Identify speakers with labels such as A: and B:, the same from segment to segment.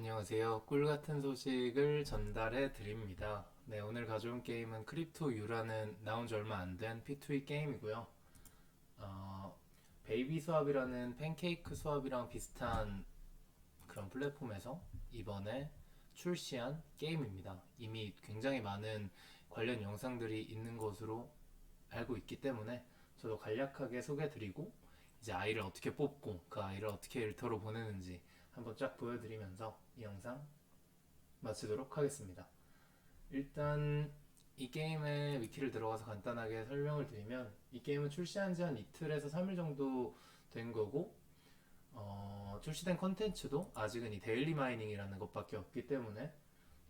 A: 안녕하세요. 꿀 같은 소식을 전달해 드립니다. 네, 오늘 가져온 게임은 크립토 U라는 나온 지 얼마 안 된 P2E 게임이고요. 어, 베이비 수압이라는 팬케이크 수압이랑 비슷한 그런 플랫폼에서 이번에 출시한 게임입니다. 이미 굉장히 많은 관련 영상들이 있는 것으로 알고 있기 때문에 저도 간략하게 소개드리고 이제 아이를 어떻게 뽑고 그 아이를 어떻게 일터로 보내는지 한번 쫙 보여드리면서 이 영상 마치도록 하겠습니다. 일단 이 게임의 위키를 들어가서 간단하게 설명을 드리면 이 게임은 출시한 지 한 이틀에서 3일 정도 된 거고 어, 출시된 컨텐츠도 아직은 이 데일리 마이닝이라는 것밖에 없기 때문에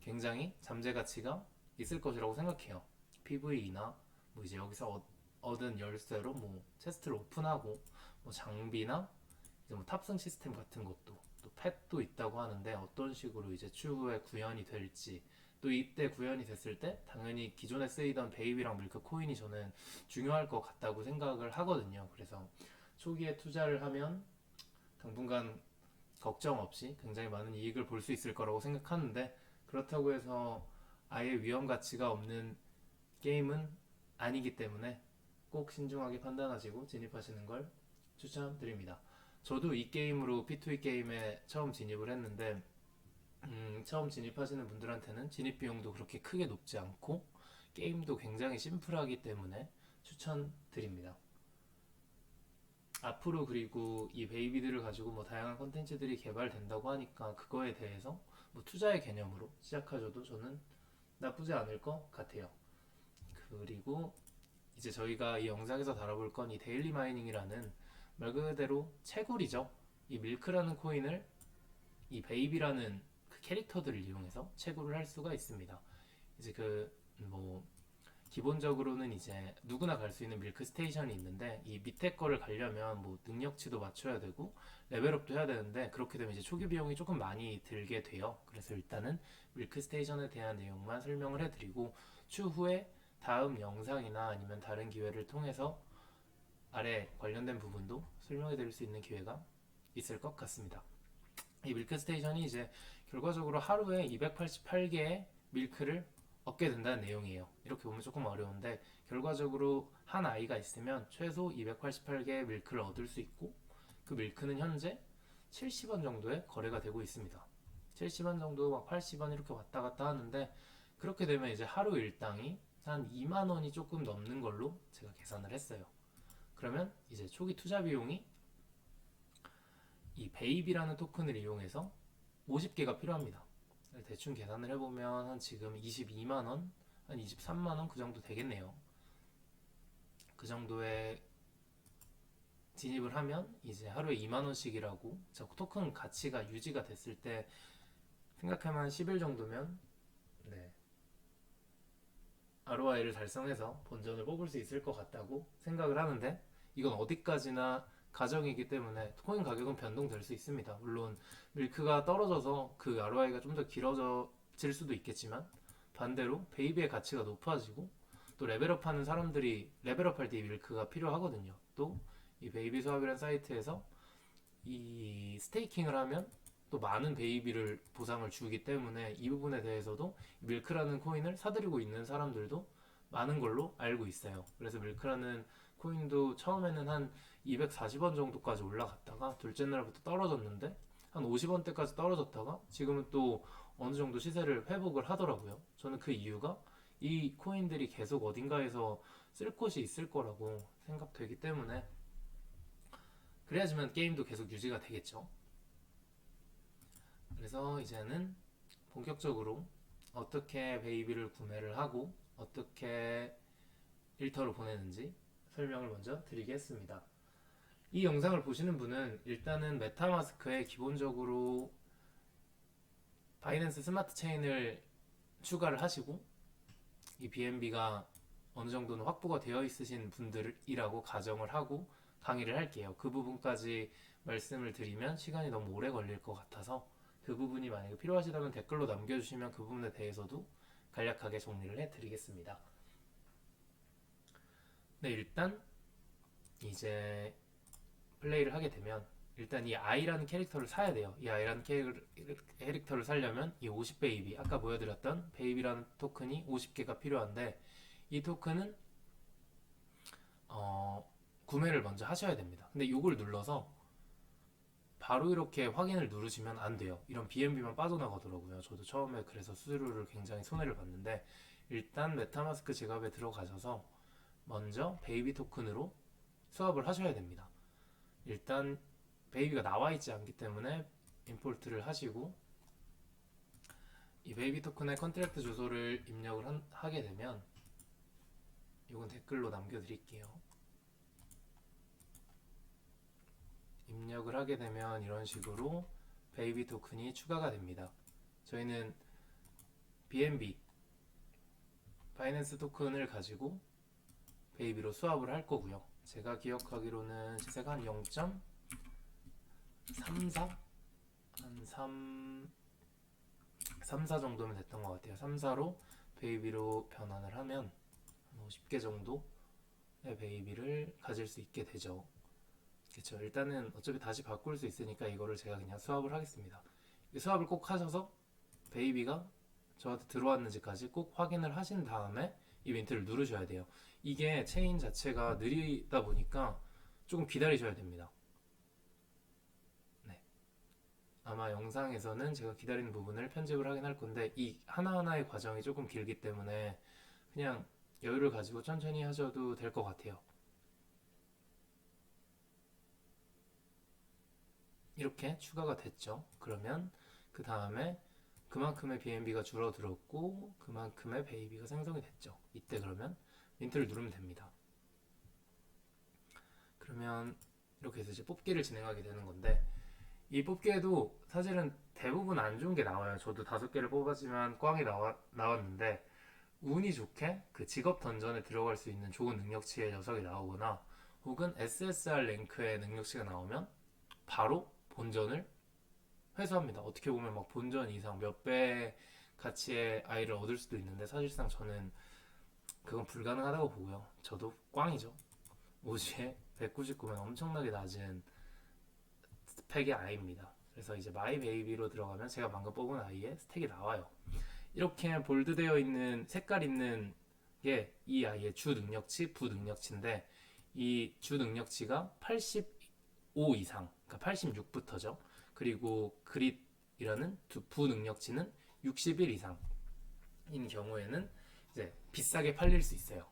A: 굉장히 잠재 가치가 있을 것이라고 생각해요. PVE나 뭐 이제 여기서 얻- 얻은 열쇠로 뭐 체스트를 오픈하고 뭐 장비나 이제 뭐 탑승 시스템 같은 것도 또 펫도 있다고 하는데 어떤 식으로 이제 추후에 구현이 될지 또 이때 구현이 됐을 때 당연히 기존에 쓰이던 베이비랑 밀크 코인이 저는 중요할 것 같다고 생각을 하거든요. 그래서 초기에 투자를 하면 당분간 걱정 없이 굉장히 많은 이익을 볼 수 있을 거라고 생각하는데 그렇다고 해서 아예 위험 가치가 없는 게임은 아니기 때문에 꼭 신중하게 판단하시고 진입하시는 걸 추천드립니다. 저도 이 게임으로 P2E 게임에 처음 진입을 했는데 음, 처음 진입하시는 분들한테는 진입 비용도 그렇게 크게 높지 않고 게임도 굉장히 심플하기 때문에 추천드립니다. 앞으로 그리고 이 베이비들을 가지고 뭐 다양한 컨텐츠들이 개발된다고 하니까 그거에 대해서 뭐 투자의 개념으로 시작하셔도 저는 나쁘지 않을 것 같아요. 그리고 이제 저희가 이 영상에서 다뤄볼 건 이 데일리 마이닝이라는 말 그대로 채굴이죠. 이 밀크라는 코인을 이 베이비라는 그 캐릭터들을 이용해서 채굴을 할 수가 있습니다. 이제 그 뭐 기본적으로는 이제 누구나 갈 수 있는 밀크 스테이션이 있는데 이 밑에 거를 가려면 뭐 능력치도 맞춰야 되고 레벨업도 해야 되는데 그렇게 되면 이제 초기 비용이 조금 많이 들게 돼요. 그래서 일단은 밀크 스테이션에 대한 내용만 설명을 해드리고 추후에 다음 영상이나 아니면 다른 기회를 통해서 아래 관련된 부분도 설명해 드릴 수 있는 기회가 있을 것 같습니다. 이 밀크 스테이션이 이제 결과적으로 하루에 288개의 밀크를 얻게 된다는 내용이에요. 이렇게 보면 조금 어려운데 결과적으로 한 아이가 있으면 최소 288개의 밀크를 얻을 수 있고 그 밀크는 현재 70원 정도에 거래가 되고 있습니다. 70원 정도 막 80원 이렇게 왔다 갔다 하는데 그렇게 되면 이제 하루 일당이 한 2만 원이 조금 넘는 걸로 제가 계산을 했어요. 그러면 이제 초기 투자 비용이 이 베이비라는 토큰을 이용해서 50개가 필요합니다. 대충 계산을 해보면 한 지금 22만 원, 한 23만 원 그 정도 되겠네요. 그 정도의 진입을 하면 이제 하루에 2만 원씩이라고 저 토큰 가치가 유지가 됐을 때 생각하면 한 10일 정도면 네. ROI를 달성해서 본전을 뽑을 수 있을 것 같다고 생각을 하는데 이건 어디까지나 가정이기 때문에 코인 가격은 변동될 수 있습니다. 물론 밀크가 떨어져서 그 ROI가 좀 더 길어질 수도 있겠지만 반대로 베이비의 가치가 높아지고 또 레벨업 하는 사람들이 레벨업 할때이 밀크가 필요하거든요. 또 이 베이비 수합이라는 사이트에서 이 스테이킹을 하면 또 많은 베이비를 보상을 주기 때문에 이 부분에 대해서도 밀크라는 코인을 사들이고 있는 사람들도 많은 걸로 알고 있어요. 그래서 밀크라는 코인도 처음에는 한 240원 정도까지 올라갔다가 둘째 날부터 떨어졌는데 한 50원대까지 떨어졌다가 지금은 또 어느 정도 시세를 회복을 하더라고요. 저는 그 이유가 이 코인들이 계속 어딘가에서 쓸 곳이 있을 거라고 생각되기 때문에 그래야지만 게임도 계속 유지가 되겠죠. 그래서 이제는 본격적으로 어떻게 베이비를 구매를 하고 어떻게 일터를 보내는지 설명을 먼저 드리겠습니다. 이 영상을 보시는 분은 일단은 메타마스크에 기본적으로 바이낸스 스마트 체인을 추가를 하시고 이 BNB가 어느 정도는 확보가 되어 있으신 분들이라고 가정을 하고 강의를 할게요. 그 부분까지 말씀을 드리면 시간이 너무 오래 걸릴 것 같아서 그 부분이 만약에 필요하시다면 댓글로 남겨주시면 그 부분에 대해서도 간략하게 정리를 해드리겠습니다. 네, 일단 이제 플레이를 하게 되면 일단 이 아이라는 캐릭터를 사야 돼요. 이 아이라는 캐릭- 캐릭터를 살려면 이 50베이비 아까 보여드렸던 베이비라는 토큰이 50개가 필요한데 이 토큰은 어, 구매를 먼저 하셔야 됩니다. 근데 이걸 눌러서 바로 이렇게 확인을 누르시면 안 돼요. 이런 BNB만 빠져나가더라고요. 저도 처음에 그래서 수수료를 굉장히 손해를 봤는데 일단 메타마스크 지갑에 들어가셔서 먼저 베이비 토큰으로 수합을 하셔야 됩니다. 일단 베이비가 나와 있지 않기 때문에 임포트를 하시고 이 베이비 토큰의 컨트랙트 주소를 입력을 한- 하게 되면 이건 댓글로 남겨드릴게요. 입력을 하게 되면 이런 식으로 베이비 토큰이 추가가 됩니다. 저희는 BNB 바이낸스 토큰을 가지고 베이비로 수합을 할 거고요. 제가 기억하기로는 시세가 한 0.34? 한 3, 3, 4 정도면 됐던 것 같아요. 3, 4로 베이비로 변환을 하면 한 50개 정도의 베이비를 가질 수 있게 되죠. 그렇죠. 일단은 어차피 다시 바꿀 수 있으니까 이거를 제가 그냥 수합을 하겠습니다. 이 수합을 꼭 하셔서 베이비가 저한테 들어왔는지까지 꼭 확인을 하신 다음에 이 멘트를 누르셔야 돼요. 이게 체인 자체가 느리다 보니까 조금 기다리셔야 됩니다. 네. 아마 영상에서는 제가 기다리는 부분을 편집을 하긴 할 건데 이 하나하나의 과정이 조금 길기 때문에 그냥 여유를 가지고 천천히 하셔도 될 것 같아요. 이렇게 추가가 됐죠. 그러면 그 다음에 그만큼의 BNB가 줄어들었고 그만큼의 베이비가 생성이 됐죠. 이때 그러면 민트를 누르면 됩니다. 그러면 이렇게 해서 이제 뽑기를 진행하게 되는 건데 이 뽑기에도 사실은 대부분 안 좋은 게 나와요. 저도 다섯 개를 뽑았지만 꽝이 나와, 나왔는데 운이 좋게 그 직업 던전에 들어갈 수 있는 좋은 능력치의 녀석이 나오거나 혹은 SSR 랭크의 능력치가 나오면 바로 본전을 회수합니다. 어떻게 보면 막 본전 이상 몇 배 가치의 아이를 얻을 수도 있는데 사실상 저는 그건 불가능하다고 보고요. 저도 꽝이죠. 오지에 199면 엄청나게 낮은 스펙의 아이입니다. 그래서 이제 마이 베이비로 들어가면 제가 방금 뽑은 아이의 스택이 나와요. 이렇게 볼드되어 있는 색깔 있는 게 이 아이의 주 능력치, 부 능력치인데 이 주 능력치가 85 이상, 그러니까 86부터죠. 그리고 그릿이라는 두- 부 능력치는 61 이상인 경우에는 이제 비싸게 팔릴 수 있어요.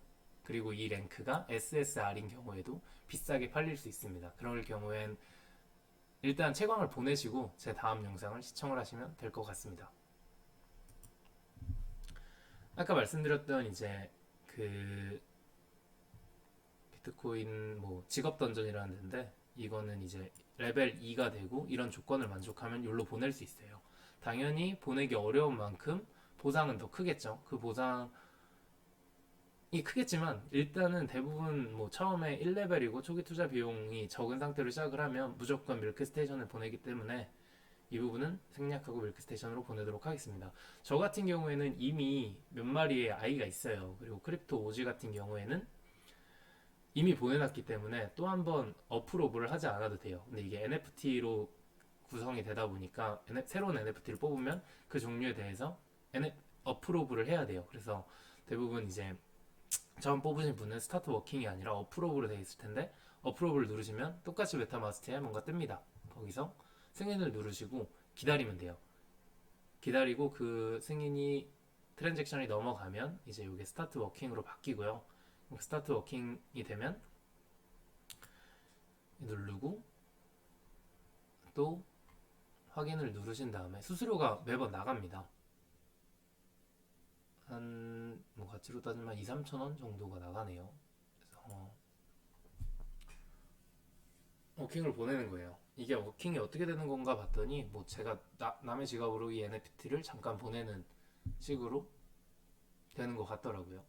A: 그리고 이 랭크가 SSR인 경우에도 비싸게 팔릴 수 있습니다. 그럴 경우엔 일단 채광을 보내시고 제 다음 영상을 시청을 하시면 될 것 같습니다. 아까 말씀드렸던 이제 그 비트코인 뭐 직업 던전이라는 데인데 이거는 이제 레벨 2가 되고 이런 조건을 만족하면 여기로 보낼 수 있어요. 당연히 보내기 어려운 만큼 보상은 더 크겠죠. 그 보상이 크겠지만 일단은 대부분 뭐 처음에 1레벨이고 초기 투자 비용이 적은 상태로 시작을 하면 무조건 밀크 스테이션을 보내기 때문에 이 부분은 생략하고 밀크 스테이션으로 보내도록 하겠습니다. 저 같은 경우에는 이미 몇 마리의 아이가 있어요. 그리고 크립토 오지 같은 경우에는 이미 보내놨기 때문에 또 한 번 어프로브를 하지 않아도 돼요. 근데 이게 NFT로 구성이 되다 보니까 새로운 NFT를 뽑으면 그 종류에 대해서 어프로브를 해야 돼요. 그래서 대부분 이제 처음 뽑으신 분은 스타트 워킹이 아니라 어프로브로 되어 있을 텐데 어프로브를 누르시면 똑같이 메타마스터에 뭔가 뜹니다. 거기서 승인을 누르시고 기다리면 돼요. 기다리고 그 승인이 트랜잭션이 넘어가면 이제 이게 스타트 워킹으로 바뀌고요. 스타트 워킹이 되면 누르고 또 확인을 누르신 다음에 수수료가 매번 나갑니다. 한 뭐 가치로 따지면 2, 3천 원 정도가 나가네요. 그래서 어, 워킹을 보내는 거예요. 이게 워킹이 어떻게 되는 건가 봤더니 뭐 제가 나- 남의 지갑으로 이 NFT를 잠깐 보내는 식으로 되는 것 같더라고요.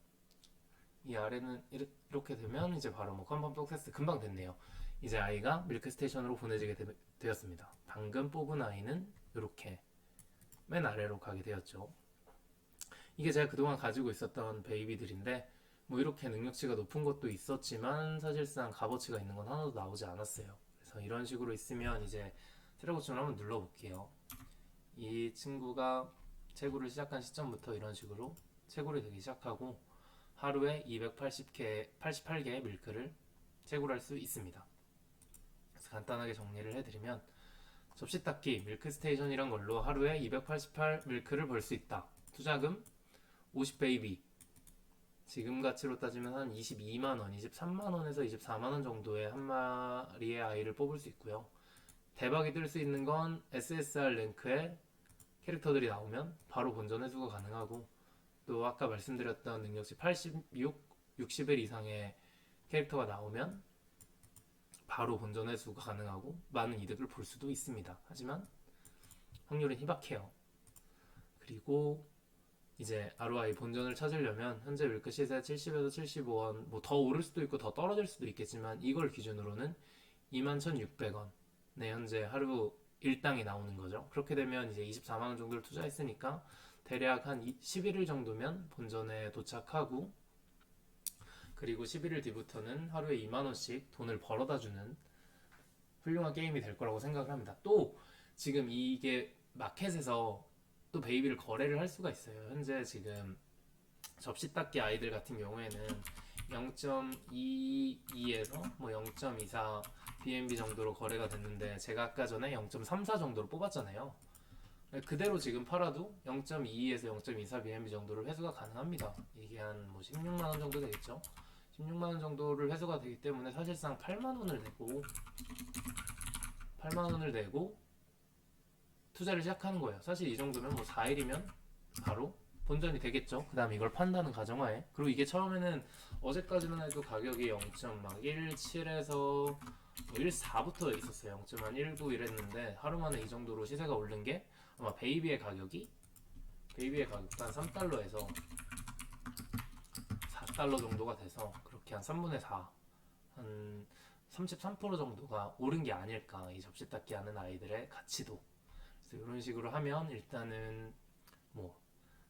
A: 이 아래는 이렇게 되면 이제 바로 뭐 컨펌 프로세스 금방 됐네요. 이제 아이가 밀크 스테이션으로 보내지게 되, 되었습니다. 방금 뽑은 아이는 이렇게 맨 아래로 가게 되었죠. 이게 제가 그동안 가지고 있었던 베이비들인데 뭐 이렇게 능력치가 높은 것도 있었지만 사실상 값어치가 있는 건 하나도 나오지 않았어요. 그래서 이런 식으로 있으면 이제 트랙고치를 한번 눌러볼게요. 이 친구가 채굴을 시작한 시점부터 이런 식으로 채굴이 되기 시작하고 하루에 280개, 88개의 밀크를 채굴할 수 있습니다. 그래서 간단하게 정리를 해드리면 접시 닦기 밀크 스테이션이란 걸로 하루에 288 밀크를 벌 수 있다. 투자금 50 베이비. 지금 가치로 따지면 한 22만 원, 23만 원에서 24만 원 정도의 한 마리의 아이를 뽑을 수 있고요. 대박이 뜰 수 있는 건 SSR 랭크에 캐릭터들이 나오면 바로 본전 회수가 가능하고 또 아까 말씀드렸던 능력치 86, 60일 이상의 캐릭터가 나오면 바로 본전 회수가 가능하고 많은 이득을 볼 수도 있습니다. 하지만 확률은 희박해요. 그리고 이제 ROI 본전을 찾으려면 현재 밀크 시세 70에서 75원 뭐 더 오를 수도 있고 더 떨어질 수도 있겠지만 이걸 기준으로는 21,600원 네 현재 하루 일당이 나오는 거죠. 그렇게 되면 이제 24만 원 정도를 투자했으니까 대략 한 11일 정도면 본전에 도착하고 그리고 11일 뒤부터는 하루에 2만 원씩 돈을 벌어다 주는 훌륭한 게임이 될 거라고 생각을 합니다. 또 지금 이게 마켓에서 또 베이비를 거래를 할 수가 있어요. 현재 지금 접시 닦기 아이들 같은 경우에는 0.22에서 뭐 0.24 BNB 정도로 거래가 됐는데 제가 아까 전에 0.34 정도로 뽑았잖아요. 그대로 지금 팔아도 0.22에서 0.24 BNB 정도를 회수가 가능합니다. 이게 한 뭐 16만 원 정도 되겠죠. 16만 원 정도를 회수가 되기 때문에 사실상 8만 원을 내고 8만 원을 내고 투자를 시작하는 거예요. 사실 이 정도면 뭐 4일이면 바로 본전이 되겠죠. 그 다음 이걸 판다는 가정하에. 그리고 이게 처음에는 어제까지만 해도 가격이 0.17에서 뭐 1.4부터 있었어요. 0.19 이랬는데 하루 만에 이 정도로 시세가 오른 게 아마 베이비의 가격이 베이비의 가격도 한 3달러에서 4달러 정도가 돼서 그렇게 한 3분의 4, 한 33% 정도가 오른 게 아닐까 이 접시 닦기 하는 아이들의 가치도 그래서 이런 식으로 하면 일단은 뭐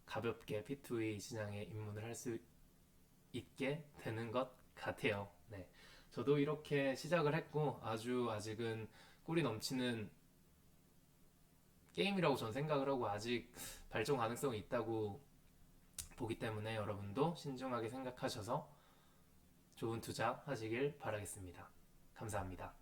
A: 가볍게 P2E 시장에 입문을 할 수 있게 되는 것 같아요. 네. 저도 이렇게 시작을 했고 아주 아직은 꿀이 넘치는 게임이라고 전 생각을 하고 아직 발전 가능성이 있다고 보기 때문에 여러분도 신중하게 생각하셔서 좋은 투자 하시길 바라겠습니다. 감사합니다.